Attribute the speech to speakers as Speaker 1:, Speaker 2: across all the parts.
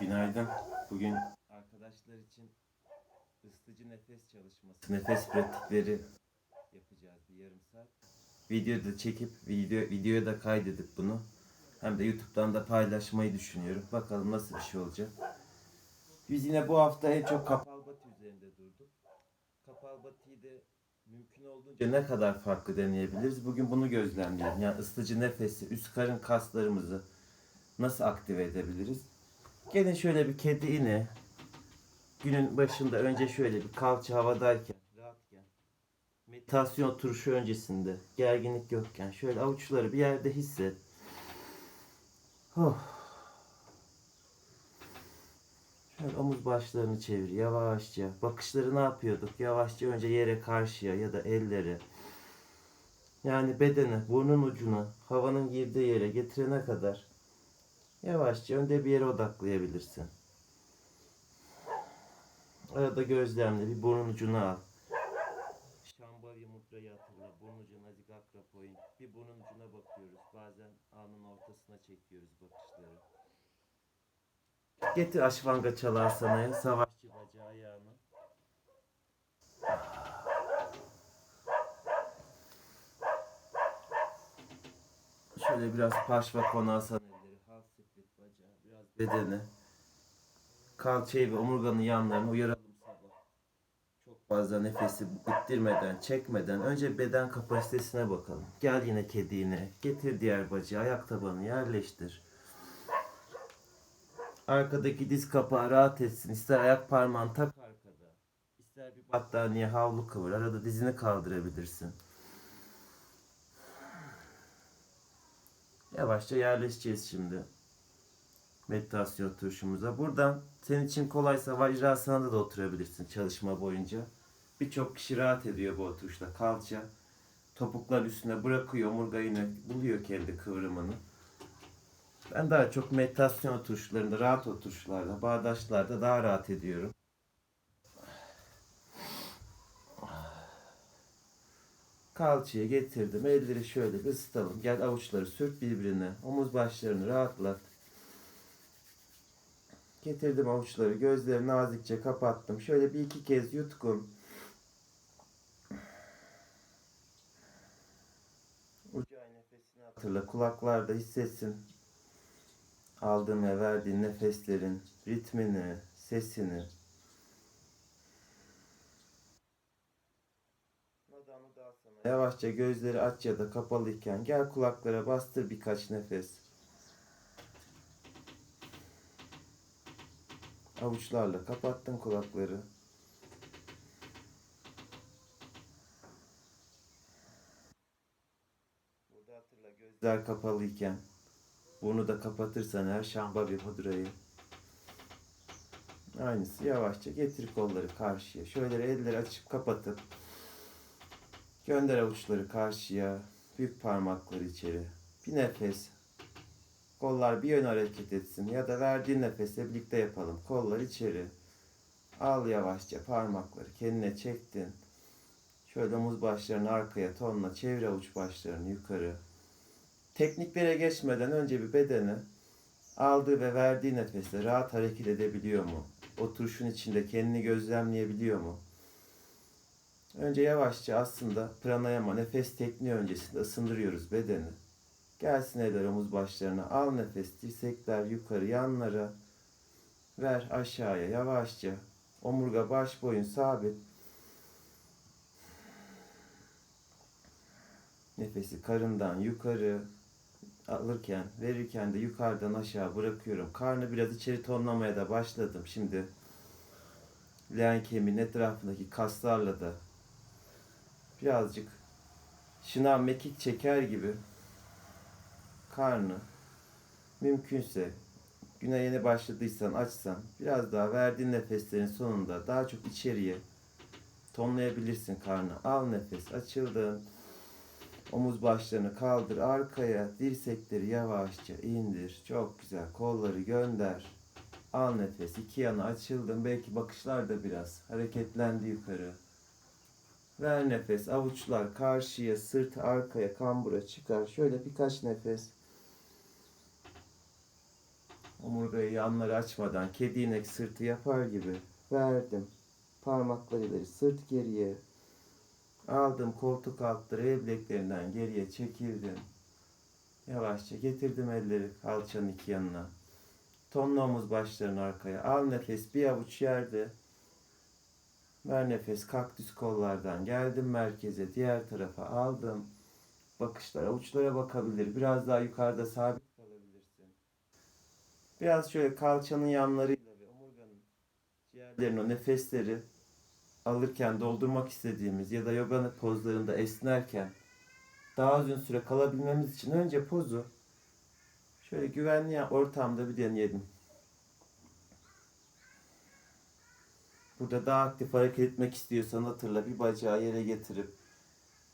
Speaker 1: Günaydın. Bugün arkadaşlar için ısıtıcı nefes çalışması, nefes pratikleri yapacağız bir yarım saat. Video da çekip video videoya da kaydedip bunu hem de YouTube'dan da paylaşmayı düşünüyorum. Bakalım nasıl bir şey olacak. Biz yine bu hafta en çok Kapalbati üzerinde durduk. Kapalbati'yi de mümkün olduğunca ne kadar farklı deneyebiliriz? Bugün bunu gözlemleyelim. Yani ısıtıcı nefesi, üst karın kaslarımızı nasıl aktive edebiliriz? Gelin şöyle bir kedi ini. Günün başında önce şöyle bir kalça havadayken, rahatken, meditasyon oturuşu öncesinde, gerginlik yokken şöyle avuçları bir yerde hisset. Oh. Şöyle omuz başlarını çevir yavaşça. Bakışları ne yapıyorduk? Yavaşça önce yere karşıya ya da elleri. Yani bedeni, burnun ucuna, havanın girdiği yere getirene kadar Yavaşça önde bir yere odaklayabilirsin. Arada gözlemle bir burnun ucuna al. Şambhavya mudrayı hatırla. Burun ucu nazik akra point. Bir burnun ucuna bakıyoruz. Bazen alnın ortasına çekiyoruz bakışları. Getir aşvanga çalasanaya. Savaşçı bacağı ayağını. Şöyle biraz paşva konasan elleri, half split bacağı, biraz bedeni. Kalçayı ve omurganın yanlarını uyaralım sabah. Çok fazla nefesi ittirmeden, çekmeden önce beden kapasitesine bakalım. Gel yine kediğine, getir diğer bacağı, ayak tabanını yerleştir. Arkadaki diz kapağı rahat etsin. İster ayak parmağını tak arkada. İster bir battaniye havlu kıvır. Arada dizini kaldırabilirsin. Yavaşça yerleşeceğiz şimdi. Meditasyon turşumuza. Buradan senin için kolaysa Vajrasana'da da oturabilirsin çalışma boyunca. Birçok kişi rahat ediyor bu oturuşta. Kalça topuklar üstüne bırakıyor. Omurga buluyor kendi kıvrımını. Ben daha çok meditasyon oturuşlarında, rahat oturuşlarda, bağdaşlarda daha rahat ediyorum. Kalçaya getirdim. Elleri şöyle bir ısıtalım. Gel avuçları sürt birbirine. Omuz başlarını rahatlat. Getirdim avuçları. Gözleri nazikçe kapattım. Şöyle bir iki kez yutkun. Ucay nefesini hatırla. Kulaklarda hissetsin. Aldığın ve verdiğin nefeslerin ritmini, sesini. Yavaşça gözleri aç ya da kapalıyken gel kulaklara bastır birkaç nefes. Avuçlarla kapattın kulakları. Burada hatırla gözler kapalıyken burnu da kapatırsan her şamba bir hudrayı. Aynısı yavaşça getir kolları karşıya. Şöyle elleri açıp kapatıp Gönder avuçları karşıya. Büyük parmakları içeri. Bir nefes. Kollar bir yöne hareket etsin. Ya da verdiğin nefesle birlikte yapalım. Kollar içeri. Al yavaşça parmakları. Kendine çektin. Şöyle omuz başlarını arkaya tonla çevir avuç başlarını yukarı. Tekniklere geçmeden önce bir bedeni aldığı ve verdiği nefesle rahat hareket edebiliyor mu? Oturuşun içinde kendini gözlemleyebiliyor mu? Önce yavaşça aslında pranayama nefes tekniği öncesinde ısındırıyoruz bedeni. Gelsin eller omuz başlarına. Al nefes dirsekler yukarı yanlara. Ver aşağıya yavaşça. Omurga baş boyun sabit. Nefesi karından yukarı alırken, verirken de yukarıdan aşağı bırakıyorum. Karnı biraz içeri tonlamaya da başladım. Şimdi leğen kemiğinin etrafındaki kaslarla da birazcık şınav mekik çeker gibi karnı mümkünse güne yeni başladıysan açsan biraz daha verdiğin nefeslerin sonunda daha çok içeriye tonlayabilirsin karnı. Al nefes açıldın. Omuz başlarını kaldır arkaya. Dirsekleri yavaşça indir. Çok güzel. Kolları gönder. Al nefes. iki yana açıldın. Belki bakışlar da biraz hareketlendi yukarı. Ver nefes. Avuçlar karşıya, sırt arkaya, kambura çıkar. Şöyle birkaç nefes. Omurgayı yanları açmadan kedi inek sırtı yapar gibi verdim. Parmaklar ileri sırt geriye. Aldım koltuk altları el bileklerinden geriye çekildim. Yavaşça getirdim elleri kalçanın iki yanına. Tonlu omuz başlarını arkaya. Al nefes bir avuç yerde. Ver nefes kaktüs kollardan. Geldim merkeze diğer tarafa aldım. Bakışlar avuçlara bakabilir. Biraz daha yukarıda sabit. Biraz şöyle kalçanın yanlarıyla ve omurganın ciğerlerin o nefesleri alırken doldurmak istediğimiz ya da yoga pozlarında esnerken daha uzun süre kalabilmemiz için önce pozu şöyle güvenli ortamda bir deneyelim. Burada daha aktif hareket etmek istiyorsan hatırla bir bacağı yere getirip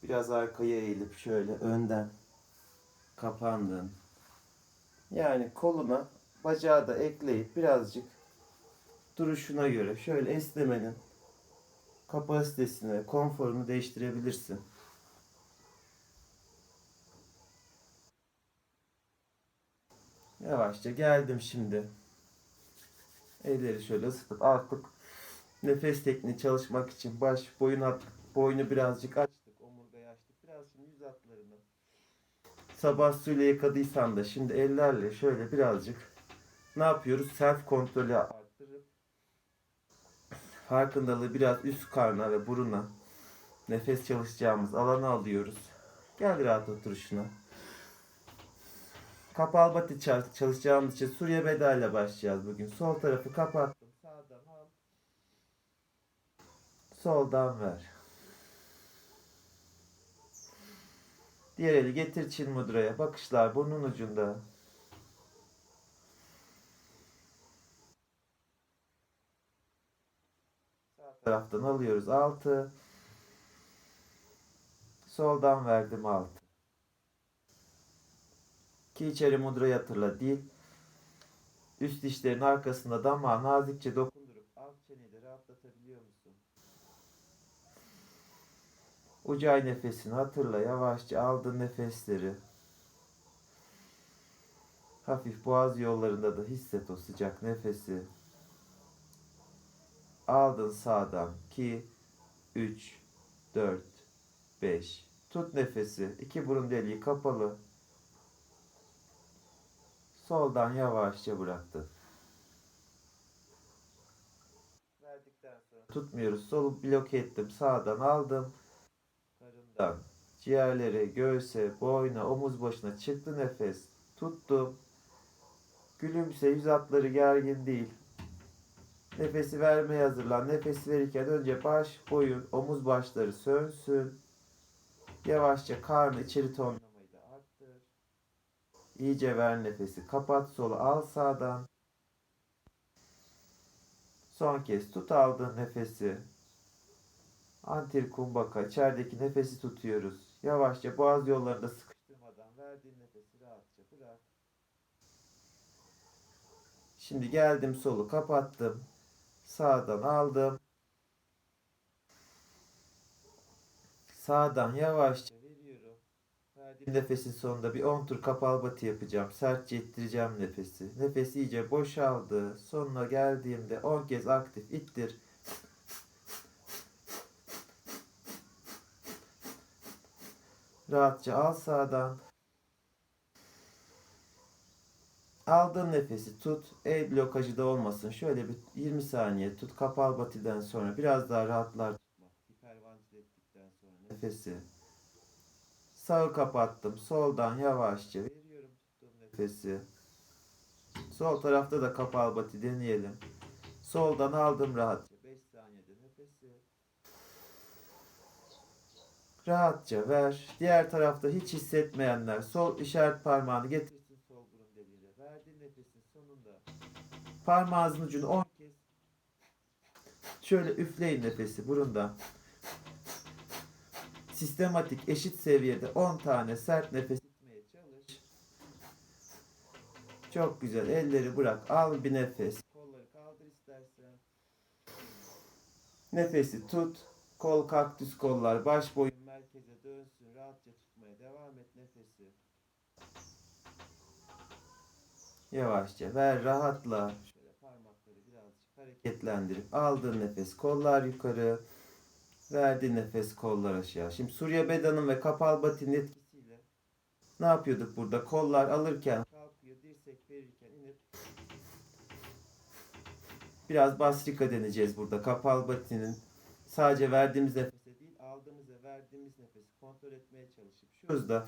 Speaker 1: biraz arkaya eğilip şöyle önden kapandın. Yani koluna bacağı da ekleyip birazcık duruşuna göre şöyle esnemenin kapasitesini, konforunu değiştirebilirsin. Yavaşça geldim şimdi. Elleri şöyle ısıtıp artık nefes tekniği çalışmak için baş boyun at, boynu birazcık açtık. Omurgayı açtık. Biraz şimdi yüz hatlarını. Sabah suyla yıkadıysan da şimdi ellerle şöyle birazcık ne yapıyoruz? Self kontrolü arttırıp farkındalığı biraz üst karna ve buruna nefes çalışacağımız alana alıyoruz. Gel rahat oturuşuna. Kapalı batı çal- çalışacağımız için Suriye Beda ile başlayacağız bugün. Sol tarafı kapattım. Sağdan al. Soldan ver. Diğer eli getir Çin mudraya. Bakışlar burnun ucunda. Taraftan alıyoruz 6. Soldan verdim 6. Ki içeri hatırla dil. Üst dişlerin arkasında damağı nazikçe dokundurup alt çeneyi de rahatlatabiliyor musun? Ucay nefesini hatırla. Yavaşça aldın nefesleri. Hafif boğaz yollarında da hisset o sıcak nefesi. Aldın sağdan 2, 3, 4, 5. Tut nefesi. İki burun deliği kapalı. Soldan yavaşça bıraktın. Tutmuyoruz. Solu bloke ettim. Sağdan aldım. Karından ciğerlere, göğse, boyna, omuz başına çıktı nefes. Tuttum. Gülümse yüz hatları gergin değil. Nefesi vermeye hazırlan. Nefesi verirken önce baş, boyun, omuz başları sönsün. Yavaşça karnı içeri tonlamayı da arttır. İyice ver nefesi. Kapat solu al sağdan. Son kez tut aldığın nefesi. Antir kumbaka içerideki nefesi tutuyoruz. Yavaşça boğaz yollarında sıkıştırmadan verdiğin nefesi rahatça bırak. Şimdi geldim solu kapattım. Sağdan aldım. Sağdan yavaşça veriyorum. Verdiğim nefesin sonunda bir 10 tur kapalı batı yapacağım. Sertçe ittireceğim nefesi. Nefes iyice boşaldı. Sonuna geldiğimde 10 kez aktif ittir. Rahatça al sağdan. Aldığın nefesi tut. El blokajı da olmasın. Şöyle bir 20 saniye tut. Kapalı batiden sonra biraz daha rahatlar tutmak. Hipervantile ettikten sonra nefesi. Sağı kapattım. Soldan yavaşça veriyorum tuttuğum nefesi. Sol tarafta da kapalı batı deneyelim. Soldan aldım rahatça. 5 saniyede nefesi. Rahatça ver. Diğer tarafta hiç hissetmeyenler sol işaret parmağını getirsin sol burun deliğine. Verdiğin nefesin sonunda parmağınızın ucunu 10 kez şöyle üfleyin nefesi burundan. Sistematik eşit seviyede 10 tane sert nefes itmeye çalış. Çok güzel. Elleri bırak. Al bir nefes. Kolları kaldır istersen. Nefesi tut. Kol kaktüs kollar. Baş boyun merkeze dönsün. Rahatça tutmaya devam et nefesi. Yavaşça ver rahatla. Hareketlendirip aldığın nefes kollar yukarı. Verdiğin nefes kollar aşağı. Şimdi Surya Beda'nın ve Kapal Bati'nin etkisiyle ne yapıyorduk burada? Kollar alırken kalkıyor, dirsek verirken inip biraz basrika deneyeceğiz burada. Kapal Bati'nin sadece verdiğimiz nefese değil, aldığımız ve verdiğimiz nefesi kontrol etmeye çalışıp şu hızda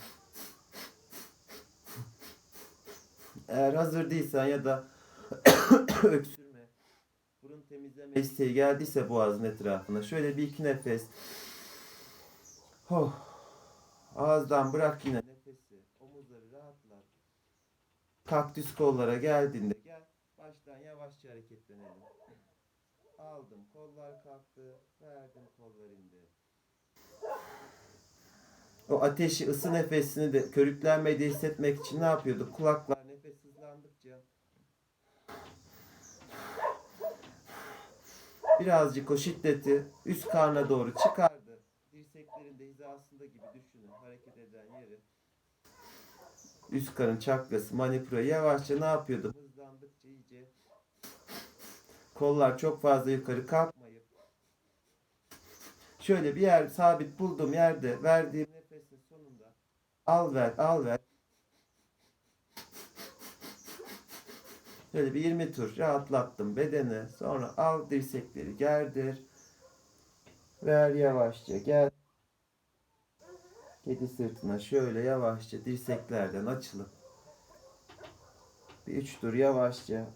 Speaker 1: eğer hazır değilsen ya da burun temizleme isteği geldiyse boğazın etrafına şöyle bir iki nefes. Oh. Ağızdan bırak yine nefesi. Omuzları rahatlat. Kaktüs kollara geldiğinde gel. Baştan yavaşça hareketlenelim. Aldım. Kollar kalktı. Verdim. Kollar indi. O ateşi, ısı nefesini de körüklenmede hissetmek için ne yapıyorduk? Kulaklar nefes hızlandıkça birazcık o şiddeti üst karna doğru çıkardı. Dirseklerin de hizasında gibi düşünün hareket eden yeri. Üst karın çakrası manipüre yavaşça ne yapıyordum? Hızlandıkça iyice kollar çok fazla yukarı kalkmayıp şöyle bir yer sabit bulduğum yerde verdiğim nefesin sonunda al ver al ver Şöyle bir 20 tur rahatlattım bedeni. Sonra al dirsekleri gerdir. Ver yavaşça gel. Kedi sırtına şöyle yavaşça dirseklerden açılıp bir üç tur yavaşça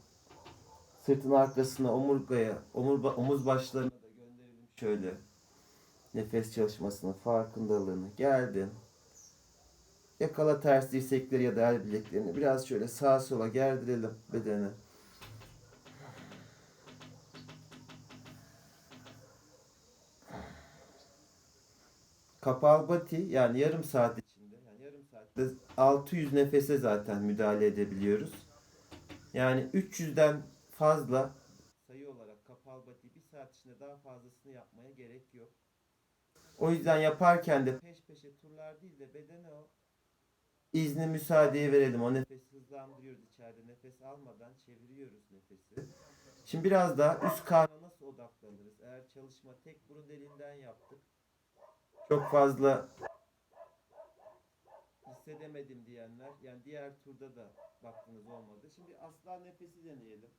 Speaker 1: sırtın arkasına omurgaya, omurba, omuz başlarına da gönderelim şöyle. Nefes çalışmasının farkındalığını geldin. Yakala ters dirsekleri ya da el bileklerini biraz şöyle sağa sola gerdirelim bedeni. Kapalbati yani yarım saat içinde yani yarım saatte 600 nefese zaten müdahale edebiliyoruz. Yani 300'den fazla sayı olarak kapalbati bir saat içinde daha fazlasını yapmaya gerek yok. O yüzden yaparken de peş peşe turlar değil de bedene o izni müsaadeyi verelim. O nefesi hızlandırıyoruz içeride. Nefes almadan çeviriyoruz nefesi. Şimdi biraz daha üst karna nasıl odaklanırız? Eğer çalışma tek burun deliğinden yaptık. Çok fazla hissedemedim diyenler. Yani diğer turda da baktınız olmadı. Şimdi aslan nefesi deneyelim.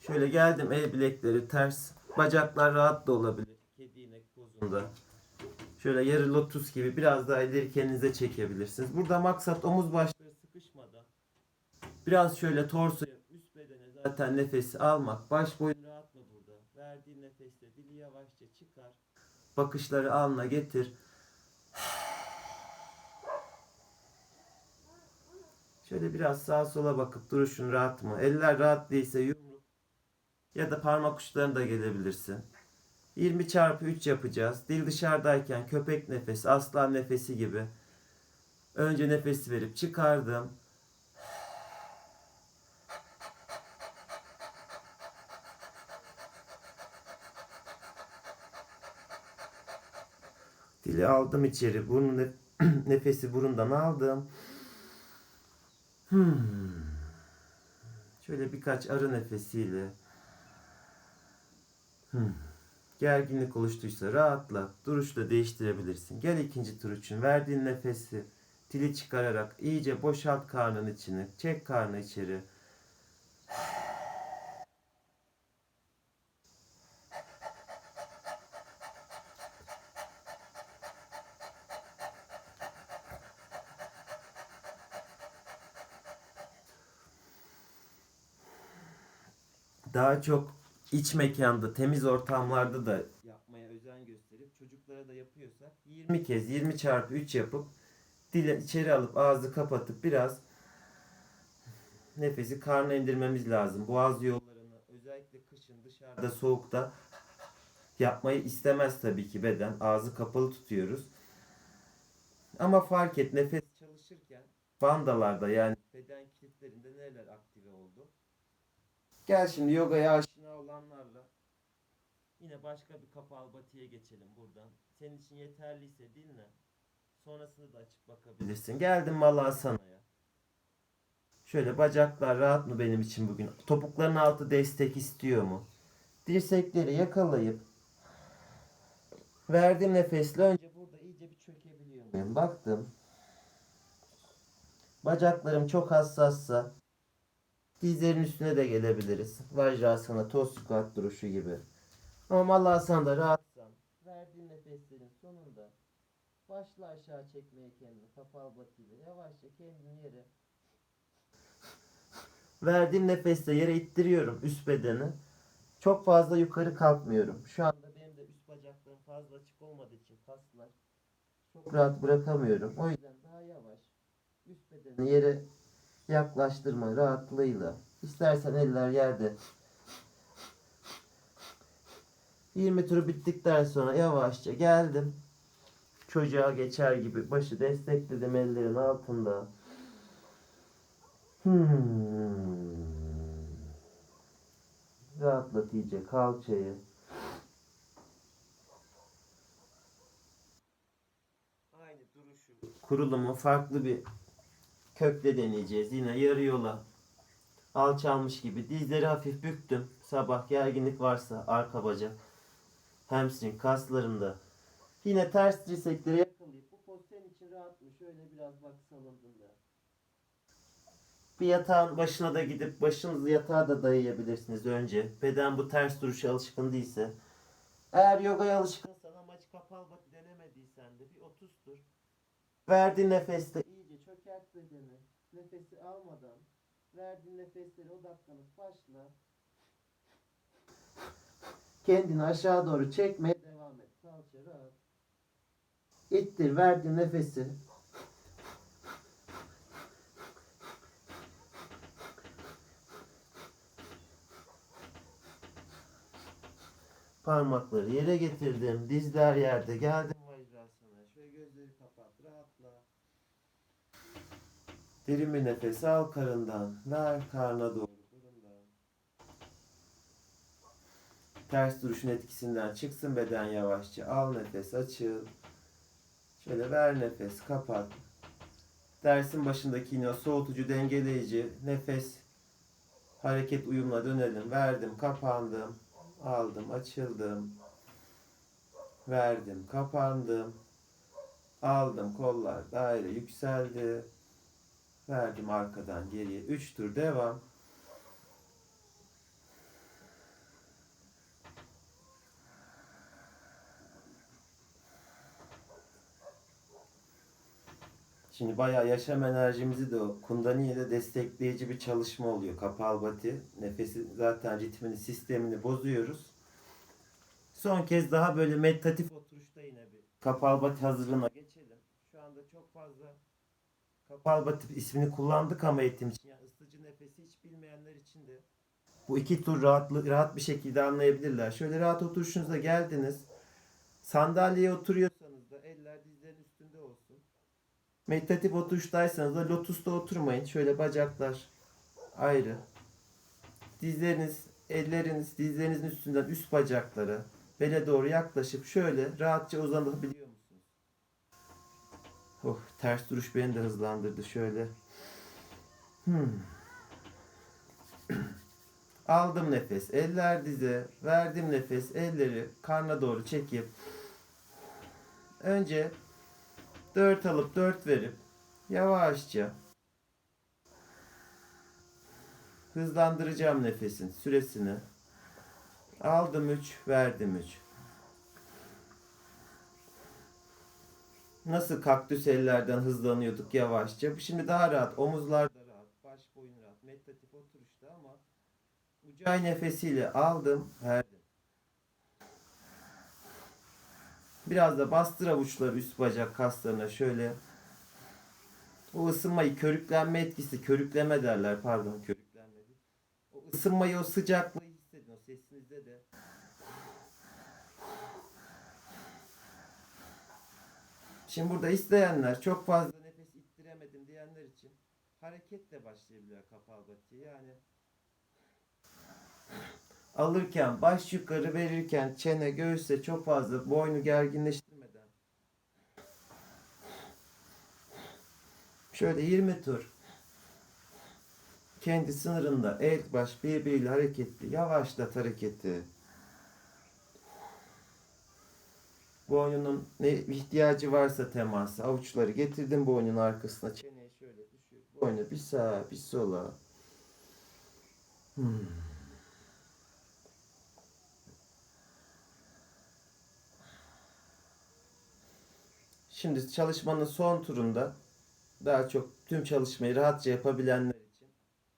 Speaker 1: Şöyle geldim el bilekleri ters. Bacaklar rahat da olabilir. Kedi inek pozunda. Şöyle yarı lotus gibi biraz daha ileri kendinize çekebilirsiniz. Burada maksat omuz başları sıkışmadan biraz şöyle torsoya üst bedene zaten nefesi almak. Baş boyun rahat mı burada? Verdiğin nefeste dili yavaşça çıkar. Bakışları alnına getir. Şöyle biraz sağa sola bakıp duruşun rahat mı? Eller rahat değilse yumruk ya da parmak uçlarına da gelebilirsin. 20 çarpı 3 yapacağız. Dil dışarıdayken köpek nefesi, aslan nefesi gibi. Önce nefes verip çıkardım. Dili aldım içeri. Burnu nef- nefesi burundan aldım. Hmm. Şöyle birkaç arı nefesiyle. Hmm. Gerginlik oluştuysa rahatla, duruşla değiştirebilirsin. Gel ikinci tur için verdiğin nefesi dili çıkararak iyice boşalt karnın içini. Çek karnı içeri. Daha çok iç mekanda, temiz ortamlarda da yapmaya özen gösterip çocuklara da yapıyorsak 20 kez 20 çarpı 3 yapıp dili içeri alıp ağzı kapatıp biraz nefesi karnına indirmemiz lazım. Boğaz yollarını özellikle kışın dışarıda soğukta yapmayı istemez tabii ki beden. Ağzı kapalı tutuyoruz. Ama fark et nefes çalışırken bandalarda yani beden kilitlerinde neler aktive oldu? Gel şimdi yogaya olanlarla yine başka bir kapalı batıya geçelim buradan. Senin için yeterliyse dinle. Sonrasında da açıp bakabilirsin. Geldim Malasana'ya. Şöyle bacaklar rahat mı benim için bugün? Topukların altı destek istiyor mu? Dirsekleri yakalayıp verdiğim nefesle önce burada iyice bir çökebiliyor muyum? Baktım. Bacaklarım çok hassassa dizlerin üstüne de gelebiliriz. Vajrasana, toz squat duruşu gibi. Ama malasanda rahatsam verdiğim nefeslerin sonunda başla aşağı çekmeye kendini kapalı batıyla yavaşça kendini yere verdiğim nefesle yere ittiriyorum üst bedeni. Çok fazla yukarı kalkmıyorum. Şu anda benim de üst bacaklarım fazla açık olmadığı için kaslar çok rahat bırakamıyorum. O yüzden daha yavaş üst bedeni yere yaklaştırma rahatlığıyla. İstersen eller yerde. 20 tur bittikten sonra yavaşça geldim. Çocuğa geçer gibi başı destekledim ellerin altında. Hmm. Rahatlat iyice kalçayı. Aynı duruşu. Kurulumu farklı bir kökle deneyeceğiz. Yine yarı yola alçalmış gibi. Dizleri hafif büktüm. Sabah gerginlik varsa arka bacak, hamstring kaslarında. Yine ters dirsekleri yakalayıp bu pozisyon için rahat mı? Şöyle biraz bak salındığında. Bir yatağın başına da gidip başınızı yatağa da dayayabilirsiniz önce. Beden bu ters duruşa alışkın değilse. Eğer yogaya alışkınsan ama hiç kapalı batı denemediysen de bir 30 tur. Verdiğin nefeste iyice çökert bedeni. Nefesi almadan verdiğin nefeslere odaklanıp başla. Kendini aşağı doğru çekmeye devam et. Kalça rahat. İttir verdiğin nefesi Parmakları yere getirdim. Dizler yerde. Geldim vajrasana. Şöyle gözleri kapat. Rahatla. Derin bir nefes al karından. Ver karna doğru. Burundan. Ters duruşun etkisinden çıksın beden yavaşça. Al nefes açıl. Şöyle ver nefes kapat. Dersin başındaki yine soğutucu dengeleyici nefes hareket uyumla dönelim. Verdim kapandım. Aldım, açıldım. Verdim, kapandım. Aldım, kollar daire yükseldi. Verdim arkadan geriye. 3 tur devam. Şimdi bayağı yaşam enerjimizi de o kundalini ile destekleyici bir çalışma oluyor. Kapalbati. Nefesi zaten ritmini, sistemini bozuyoruz. Son kez daha böyle meditatif oturuşta yine bir kapalbati hazırlığına geçelim. Şu anda çok fazla kapalbati ismini kullandık ama eğitim için. Yani ısıtıcı nefesi hiç bilmeyenler için de bu iki tur rahatlı, rahat bir şekilde anlayabilirler. Şöyle rahat oturuşunuza geldiniz. Sandalyeye oturuyorsanız da eller dizlerin üstünde olsun. Meditatif oturuştaysanız da lotusta oturmayın. Şöyle bacaklar ayrı. Dizleriniz, elleriniz dizlerinizin üstünden üst bacaklara bele doğru yaklaşıp şöyle rahatça uzanabiliyor musunuz? Oh, ters duruş beni de hızlandırdı şöyle. Hmm. Aldım nefes, eller dize, verdim nefes, elleri karna doğru çekip önce 4 alıp 4 verip yavaşça hızlandıracağım nefesin süresini. Aldım 3, verdim 3. Nasıl kaktüs ellerden hızlanıyorduk yavaşça. Şimdi daha rahat. Omuzlar da rahat. Baş boyun rahat. Meditatif oturuşta ama ucay nefesiyle aldım, verdim. Biraz da bastır avuçları üst bacak kaslarına şöyle. O ısınmayı, körüklenme etkisi, körükleme derler pardon, körüklenme. O ısınmayı, o sıcaklığı hissedin o sesinizde de. Şimdi burada isteyenler çok fazla nefes ittiremedim diyenler için hareketle başlayabilir kapalbati. Yani alırken baş yukarı verirken çene göğüse çok fazla boynu gerginleştirmeden şöyle 20 tur kendi sınırında el baş birbiriyle hareketli. Yavaşlat hareketi. Boynunun ne ihtiyacı varsa teması. Avuçları getirdim boynun arkasına. Çeneyi şöyle düşür. Boynu bir sağa bir sola. Hmm. Şimdi çalışmanın son turunda daha çok tüm çalışmayı rahatça yapabilenler için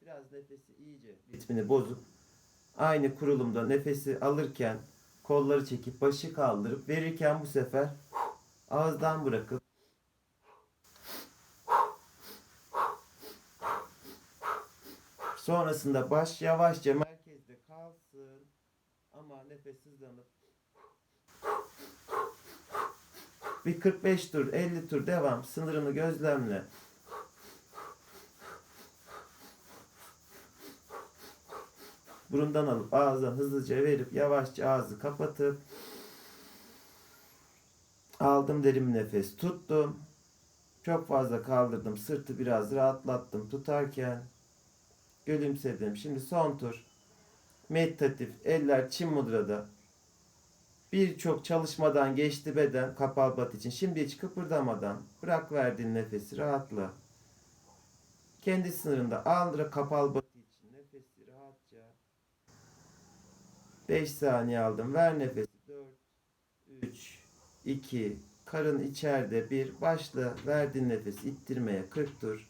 Speaker 1: biraz nefesi iyice ritmini bozup aynı kurulumda nefesi alırken kolları çekip başı kaldırıp verirken bu sefer ağızdan bırakıp sonrasında baş yavaşça merkezde kalsın. Ama nefes hızlanıp bir 45 tur 50 tur devam sınırını gözlemle. Burundan alıp ağızdan hızlıca verip yavaşça ağzı kapatıp aldım derin nefes tuttum. Çok fazla kaldırdım. Sırtı biraz rahatlattım tutarken. Gülümsedim. Şimdi son tur. Meditatif. Eller çim mudrada. Birçok çalışmadan geçti beden kapalı bat için. Şimdi hiç kıpırdamadan bırak verdiğin nefesi rahatla. Kendi sınırında al kapalı batı için nefesi rahatça. 5 saniye aldım. Ver nefesi. 4 3 2 karın içeride bir başla verdiğin nefes ittirmeye 40 tur.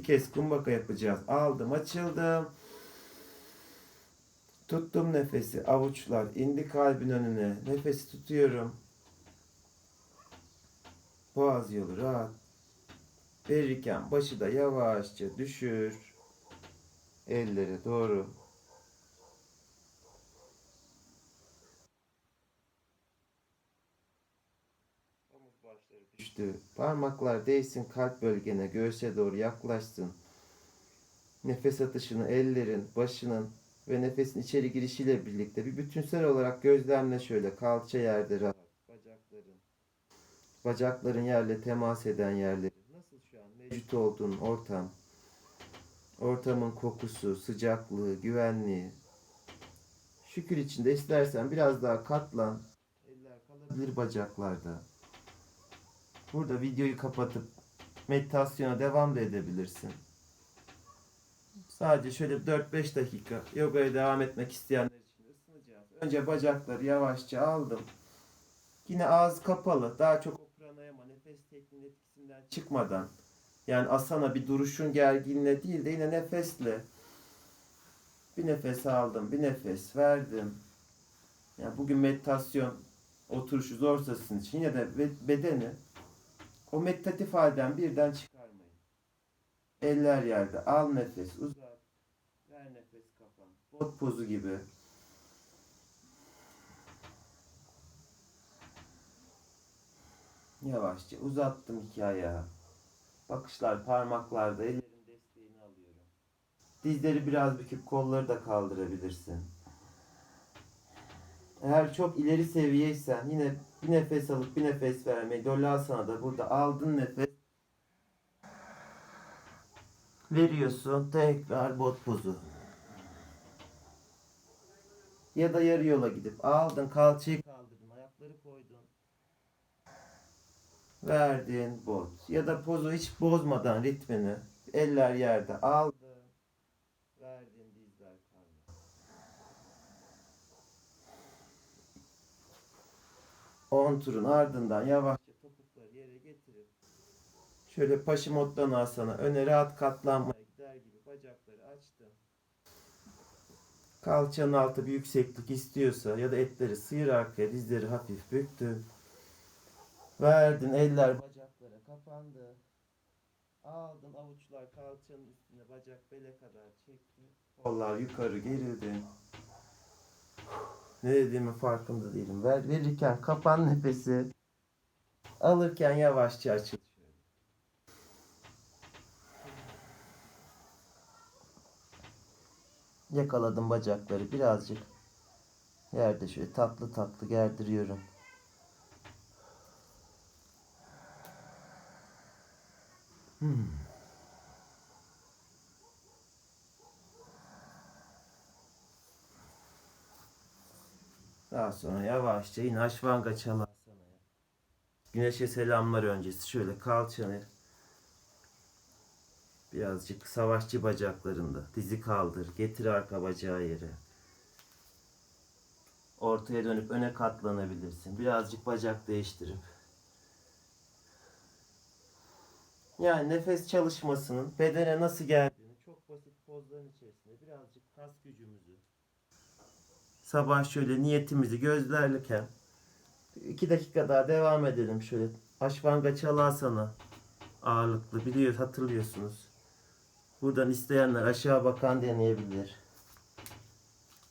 Speaker 1: Bir kez kumbaka yapacağız. Aldım, açıldım. Tuttum nefesi. Avuçlar indi kalbin önüne. Nefesi tutuyorum. Boğaz yolu rahat. Verirken başı da yavaşça düşür. Ellere doğru. Omuz başları düştü. Parmaklar değsin kalp bölgene, göğüse doğru yaklaşsın. Nefes atışını ellerin, başının ve nefesin içeri girişiyle birlikte bir bütünsel olarak gözlemle şöyle. Kalça yerde rahat. Bacakların. Bacakların yerle temas eden yerleri. Nasıl şu an mevcut olduğun ortam. Ortamın kokusu, sıcaklığı, güvenliği. Şükür içinde istersen biraz daha katlan. Eller kalabilir bacaklarda. Burada videoyu kapatıp meditasyona devam da edebilirsin. Sadece şöyle 4-5 dakika yogaya devam etmek isteyenler için ısınacağız. Önce bacakları yavaşça aldım. Yine ağız kapalı. Daha çok o pranayama nefes tekniğinin etkisinden çıkmadan. Yani asana bir duruşun gerginliğine değil de yine nefesle. Bir nefes aldım, bir nefes verdim. Yani bugün meditasyon oturuşu zorsa sizin için yine de be- bedeni o meditatif halden birden çıkarmayın. Eller yerde. Al nefes. Uzat. Ver nefes kapan. Bot pozu gibi. Yavaşça uzattım iki ayağı. Bakışlar parmaklarda. Ellerin desteğini alıyorum. Dizleri biraz büküp kolları da kaldırabilirsin. Eğer çok ileri seviyeysen yine bir nefes alıp bir nefes vermeyi Dolasana da burada aldın nefes veriyorsun tekrar bot pozu. Ya da yarı yola gidip aldın kalçayı kaldırdın ayakları koydun. Verdin bot. Ya da pozu hiç bozmadan ritmini eller yerde aldın. Verdin dizler karnı. 10 turun ardından yavaşça topukları yere getirip şöyle paşimottan asana öne rahat katlanmaya gider gibi bacakları açtım. Kalçanın altı bir yükseklik istiyorsa ya da etleri sıyır arkaya dizleri hafif büktün. Verdin eller bacaklara kapandı. Aldın avuçlar kalçanın üstüne bacak bele kadar çekti. Kollar yukarı gerildi. Ne dediğimin farkında değilim. Ver, verirken kapan nefesi. Alırken yavaşça açıl. Yakaladım bacakları birazcık. Yerde şöyle tatlı tatlı gerdiriyorum. Hmm. Daha sonra yavaşça in Aşvanga Çalasana'ya. Güneşe selamlar öncesi şöyle kalçanı birazcık savaşçı bacaklarında dizi kaldır. Getir arka bacağı yere. Ortaya dönüp öne katlanabilirsin. Birazcık bacak değiştirip. Yani nefes çalışmasının bedene nasıl geldiğini çok basit pozların içerisinde birazcık kas gücümüzü sabah şöyle niyetimizi gözlerken iki dakika daha devam edelim şöyle. Aşvanga Çalasana ağırlıklı biliyor hatırlıyorsunuz. Buradan isteyenler aşağı bakan deneyebilir.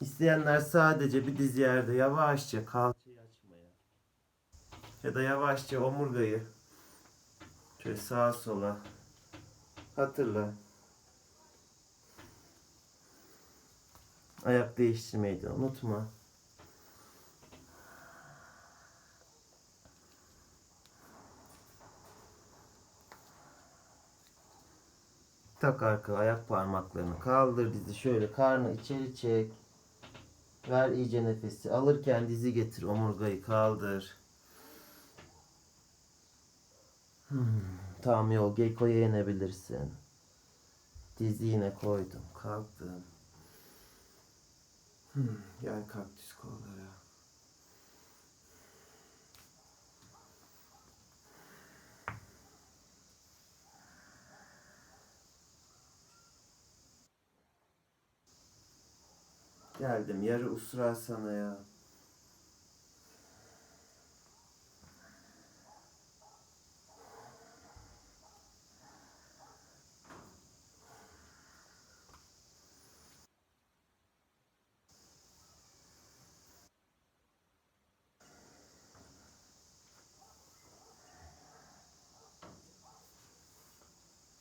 Speaker 1: İsteyenler sadece bir diz yerde yavaşça kalçayı açmaya ya da yavaşça omurgayı şöyle sağa sola hatırla. Ayak değiştirmeyi de unutma. Tak arka ayak parmaklarını kaldır dizi şöyle karnı içeri çek. Ver iyice nefesi. Alırken dizi getir omurgayı kaldır. Hmm, tam yol Gekko'ya inebilirsin. Dizi yine koydum. Kalktım. Hmm, gel kaktüs kollara. Geldim yarı usra sana ya.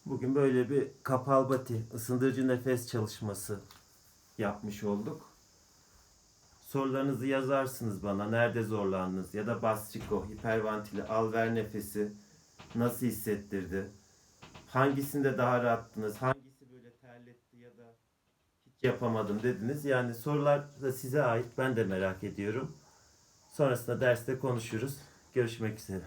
Speaker 1: Bugün böyle bir kapalbati, ısındırıcı nefes çalışması yapmış olduk. Sorularınızı yazarsınız bana. Nerede zorlandınız? Ya da bastriko, hipervantili, alver nefesi nasıl hissettirdi? Hangisinde daha rahattınız? Hangisi böyle terletti ya da hiç yapamadım dediniz? Yani sorular da size ait. Ben de merak ediyorum. Sonrasında derste konuşuruz. Görüşmek üzere.